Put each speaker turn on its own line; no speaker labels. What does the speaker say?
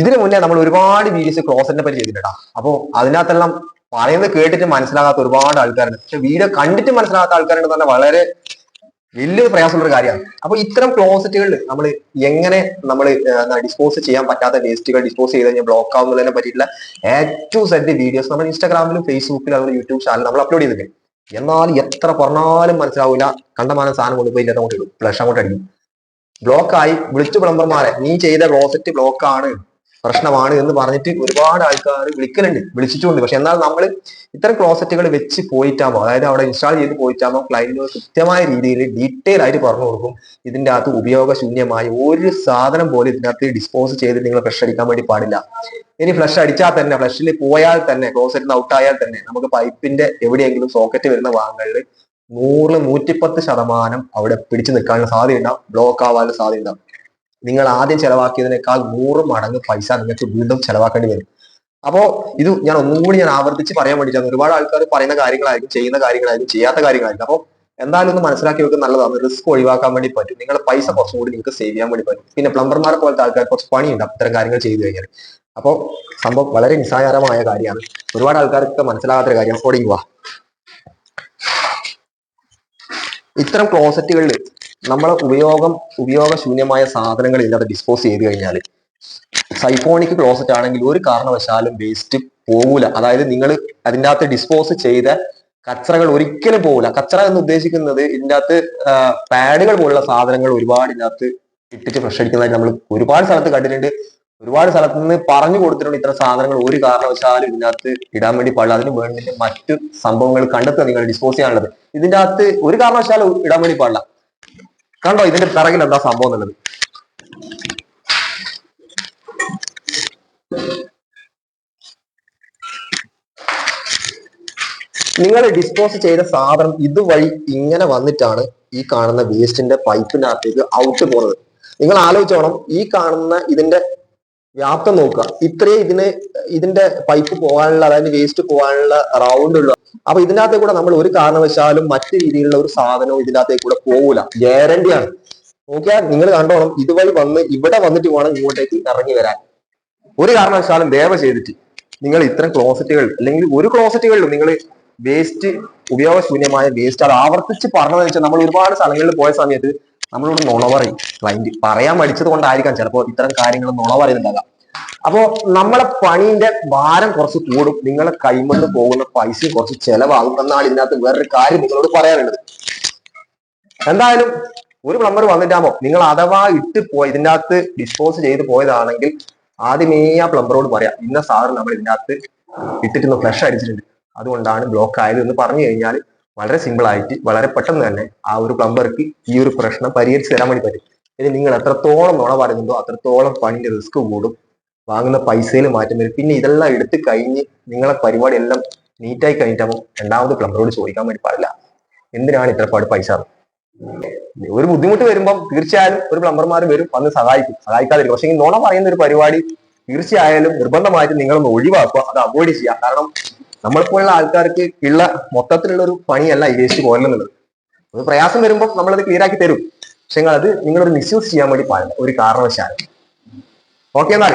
ഇതിനു മുന്നേ നമ്മൾ ഒരുപാട് വീഡിയോസ് ക്ലോസറ്റിനെ പറ്റി ചെയ്തിട്ടുണ്ടാ അപ്പോ അതിനകത്തെല്ലാം പറയുന്നത് കേട്ടിട്ട് മനസ്സിലാകാത്ത ഒരുപാട് ആൾക്കാരുണ്ട്. പക്ഷെ വീഡിയോ കണ്ടിട്ട് മനസ്സിലാകാത്ത ആൾക്കാരുണ്ട് തന്നെ വളരെ വലിയൊരു പ്രയാസമുള്ള കാര്യമാണ്. അപ്പൊ ഇത്തരം ക്ലോസറ്റുകളിൽ നമ്മൾ എങ്ങനെ നമ്മൾ ഡിസ്പോസ് ചെയ്യാൻ പറ്റാത്ത വേസ്റ്റുകൾ ഡിസ്പോസ് ചെയ്ത് കഴിഞ്ഞാൽ ബ്ലോക്ക് ആവുന്നതിനെ പറ്റിയിട്ടുള്ള ഏറ്റവും സെറ്റ് വീഡിയോസ് നമ്മൾ ഇൻസ്റ്റാഗ്രാമിലും ഫേസ്ബുക്കിലും അതുപോലെ യൂട്യൂബ് ചാനൽ നമ്മൾ അപ്ലോഡ് ചെയ്തിട്ടുണ്ട്. എന്നാൽ എത്ര പറഞ്ഞാലും മനസ്സിലാവില്ല. കണ്ടമാനം സാധനം കൊണ്ടുപോയി അങ്ങോട്ട് ഇടും. ഫ്ലഷ് അങ്ങോട്ട് അടിക്കും. ബ്ലോക്കായി വിളിച്ചു പ്ലംബർമാരെ നീ ചെയ്ത ക്ലോസറ്റ് ബ്ലോക്കാണ് പ്രശ്നമാണ് എന്ന് പറഞ്ഞിട്ട് ഒരുപാട് ആൾക്കാർ വിളിക്കലുണ്ട് വിളിച്ചിട്ടുണ്ട് പക്ഷെ എന്നാൽ നമ്മൾ ഇത്തരം ക്ലോസറ്റുകൾ വെച്ച് പോയിട്ടാകുമ്പോൾ അതായത് അവിടെ ഇൻസ്റ്റാൾ ചെയ്ത് പോയിട്ടാകുമ്പോൾ ക്ലയന്റിന് കൃത്യമായ രീതിയിൽ ഡീറ്റെയിൽ ആയിട്ട് പറഞ്ഞു കൊടുക്കും. ഇതിന്റെ അകത്ത് ഉപയോഗശൂന്യമായ ഒരു സാധനം പോലും ഇതിനകത്ത് ഡിസ്പോസ് ചെയ്ത് നിങ്ങൾ ഫ്ലഷ് അടിക്കാൻ വേണ്ടി പാടില്ല. ഇനി ഫ്ലഷ് അടിച്ചാൽ തന്നെ ഫ്ലഷിൽ പോയാൽ തന്നെ ക്ലോസറ്റിന് ഔട്ട് ആയാൽ തന്നെ നമുക്ക് പൈപ്പിന്റെ എവിടെയെങ്കിലും സോക്കറ്റ് വരുന്ന ഭാഗങ്ങളിൽ നൂറിൽ നൂറ്റിപ്പത്ത് ശതമാനം അവിടെ പിടിച്ചു നിൽക്കാനുള്ള സാധ്യത ഉണ്ടാവും ബ്ലോക്ക് ആവാനുള്ള സാധ്യതയുണ്ടാവും. നിങ്ങൾ ആദ്യം ചെലവാക്കിയതിനേക്കാൾ നൂറ് മടങ്ങ് പൈസ നിങ്ങൾക്ക് വീണ്ടും ചെലവാക്കേണ്ടി വരും. അപ്പോ ഇത് ഞാൻ ഒന്നും കൂടി ഞാൻ ആവർത്തിച്ച് പറയാൻ വേണ്ടിയിട്ടാണ്. ഒരുപാട് ആൾക്കാർ പറയുന്ന കാര്യങ്ങളായിരിക്കും ചെയ്യുന്ന കാര്യങ്ങളായിരിക്കും ചെയ്യാത്ത കാര്യങ്ങളായിരിക്കും. അപ്പോൾ എന്തായാലും ഒന്ന് മനസ്സിലാക്കി വെക്കുന്ന നല്ലതാണ്. റിസ്ക് ഒഴിവാക്കാൻ വേണ്ടി പറ്റും. നിങ്ങളുടെ പൈസ കുറച്ചും കൂടി നിങ്ങൾക്ക് സേവ് ചെയ്യാൻ വേണ്ടി പറ്റും. പിന്നെ പ്ലംബർമാരെ പോലത്തെ ആൾക്കാർ കുറച്ച് പണിയുണ്ട്. അത്തരം കാര്യങ്ങൾ ചെയ്തു കഴിഞ്ഞാൽ. അപ്പോൾ സംഭവം വളരെ നിസ്സാരമായ കാര്യമാണ്. ഒരുപാട് ആൾക്കാർക്ക് മനസ്സിലാകാത്തൊരു കാര്യം. വാ. ഇത്തരം ക്ലോസറ്റുകളിൽ നമ്മളെ ഉപയോഗം ഉപയോഗശൂന്യമായ സാധനങ്ങൾ ഇതിനകത്ത് ഡിസ്പോസ് ചെയ്ത് കഴിഞ്ഞാൽ സൈഫോണിക് ക്ലോസറ്റ് ആണെങ്കിൽ ഒരു കാരണവശാലും വേസ്റ്റ് പോകൂല. അതായത് നിങ്ങൾ അതിന്റെ അകത്ത് ഡിസ്പോസ് ചെയ്ത കച്ചറകൾ ഒരിക്കലും പോകില്ല കച്ചറ എന്ന് ഉദ്ദേശിക്കുന്നത് ഇതിന്റെ അകത്ത് പാഡുകൾ പോലുള്ള സാധനങ്ങൾ ഒരുപാട് ഇതിനകത്ത് ഇട്ടിട്ട് ഫ്രഷ് അടിക്കുന്നതായിട്ട് നമ്മൾ ഒരുപാട് സ്ഥലത്ത് കണ്ടിട്ടുണ്ട്. ഒരുപാട് സ്ഥലത്ത് നിന്ന് പറഞ്ഞു കൊടുത്തിട്ടുണ്ട് ഇത്തരം സാധനങ്ങൾ. ഒരു കാരണവശാലും ഇതിനകത്ത് ഇടാൻ വേണ്ടി പാടില്ല. അതിന് വേണ്ടി മറ്റു സംഭവങ്ങൾ കണ്ടെത്തുക നിങ്ങൾ ഡിസ്പോസ് ചെയ്യാനുള്ളത്. ഇതിന്റെ അകത്ത് ഒരു കാരണവശാലും ഇടാൻ വേണ്ടി പാടില്ല. കണ്ടോ ഇതിന്റെ പിറകിൽ എന്താ സംഭവം എന്നുള്ളത്? നിങ്ങൾ ഡിസ്പോസ് ചെയ്ത സാധനം ഇതുവഴി ഇങ്ങനെ വന്നിട്ടാണ് ഈ കാണുന്ന വേസ്റ്റിന്റെ പൈപ്പിനകത്തേക്ക് ഔട്ട് പോകുന്നത് നിങ്ങൾ ആലോചിച്ചോണം ഈ കാണുന്ന ഇതിന്റെ വ്യാപ്തം നോക്കുക. ഇത്രയും ഇതിന് ഇതിന്റെ പൈപ്പ് പോകാനുള്ള അതായത് വേസ്റ്റ് പോകാനുള്ള റൗണ്ട് ഉള്ളു അപ്പൊ ഇതിനകത്ത് കൂടെ നമ്മൾ ഒരു കാരണവശാലും മറ്റു രീതിയിലുള്ള ഒരു സാധനവും ഇതിനകത്തെ കൂടെ പോകൂല. ഗ്യാരണ്ടിയാണ് നോക്കിയാൽ നിങ്ങൾ കണ്ടോണം ഇതുവഴി വന്ന് ഇവിടെ വന്നിട്ട് വേണം ഇങ്ങോട്ടേക്ക് ഇറങ്ങി വരാൻ. ഒരു കാരണവശാലും ദയവ് ചെയ്തിട്ട് നിങ്ങൾ ഇത്തരം ക്ലോസറ്റുകൾ അല്ലെങ്കിൽ ഒരു ക്ലോസറ്റുകളിലും നിങ്ങൾ വേസ്റ്റ് ഉപയോഗശൂന്യമായ വേസ്റ്റ് അത് ആവർത്തിച്ച് പറഞ്ഞതെന്ന് വെച്ചാൽ നമ്മൾ ഒരുപാട് സ്ഥലങ്ങളിൽ പോയ സമയത്ത് നമ്മളോട് നുണ പറയും. ക്ലൈന്റ് പറയാൻ മടിച്ചത് കൊണ്ടായിരിക്കാം ചിലപ്പോൾ ഇത്തരം കാര്യങ്ങൾ നുണ പറയുന്നുണ്ടാകാം. അപ്പോ നമ്മളെ പണീന്റെ ഭാരം കുറച്ച് കൂടും. നിങ്ങളെ കൈമണ്ട് പോകുന്ന പൈസ കുറച്ച് ചെലവാകും. എന്നാണ് ഇതിനകത്ത് വേറൊരു കാര്യം നിങ്ങളോട് പറയാനുള്ളത് എന്തായാലും ഒരു പ്ലംബർ വന്നിട്ടാമോ നിങ്ങൾ അഥവാ ഇട്ട് പോയി ഇതിന്റെ അകത്ത് ഡിസ്പോസ് ചെയ്ത് പോയതാണെങ്കിൽ ആദ്യമേ ആ പ്ലംബറോട് പറയാം. ഇന്ന സാധനം നമ്മൾ ഇതിന്റെ അകത്ത് ഇട്ടിട്ടൊന്ന് ഫ്ലഷ് അടിച്ചിട്ടുണ്ട്. അതുകൊണ്ടാണ് ബ്ലോക്ക് ആയത് എന്ന് പറഞ്ഞു കഴിഞ്ഞാൽ വളരെ സിമ്പിൾ ആയിട്ട് വളരെ പെട്ടെന്ന് തന്നെ ആ ഒരു പ്ലംബർക്ക് ഈ ഒരു പ്രശ്നം പരിഹരിച്ച് തരാൻ വേണ്ടി പറ്റും. ഇനി നിങ്ങൾ എത്രത്തോളം നുണ പറയുന്നുണ്ടോ അത്രത്തോളം പണിന്റെ റിസ്ക് കൂടും. വാങ്ങുന്ന പൈസയിൽ മാറ്റം വരും. പിന്നെ ഇതെല്ലാം എടുത്ത് കഴിഞ്ഞ് നിങ്ങളെ പരിപാടി എല്ലാം നീറ്റായി കഴിഞ്ഞിട്ടാകുമ്പോൾ രണ്ടാമത് പ്ലംബറോട് ചോദിക്കാൻ വേണ്ടി പാടില്ല. എന്തിനാണ് ഇത്രപാട് പൈസ? ഒരു ബുദ്ധിമുട്ട് വരുമ്പം തീർച്ചയായും ഒരു പ്ലംബർമാർ വരും വന്ന് സഹായിക്കും. സഹായിക്കാതിരിക്കും. പക്ഷേ ഈ നുണ പറയുന്ന ഒരു പരിപാടി തീർച്ചയായാലും നിർബന്ധമായിട്ട് നിങ്ങളൊന്ന് ഒഴിവാക്കുക. അത് അവോയ്ഡ് ചെയ്യുക. കാരണം നമ്മളിപ്പോഴുള്ള ആൾക്കാർക്ക് ഉള്ള മൊത്തത്തിലുള്ള ഒരു പണിയല്ല ഈ വേസ്റ്റ് പോലെന്നുള്ളത് ഒരു പ്രയാസം വരുമ്പോൾ നമ്മളത് ക്ലിയർ ആക്കി തരും. പക്ഷെ അത് നിങ്ങളൊരു മിസ്യൂസ് ചെയ്യാൻ വേണ്ടി പാടില്ല. ഒരു കാരണവശാലും. ഓക്കെ എന്നാൽ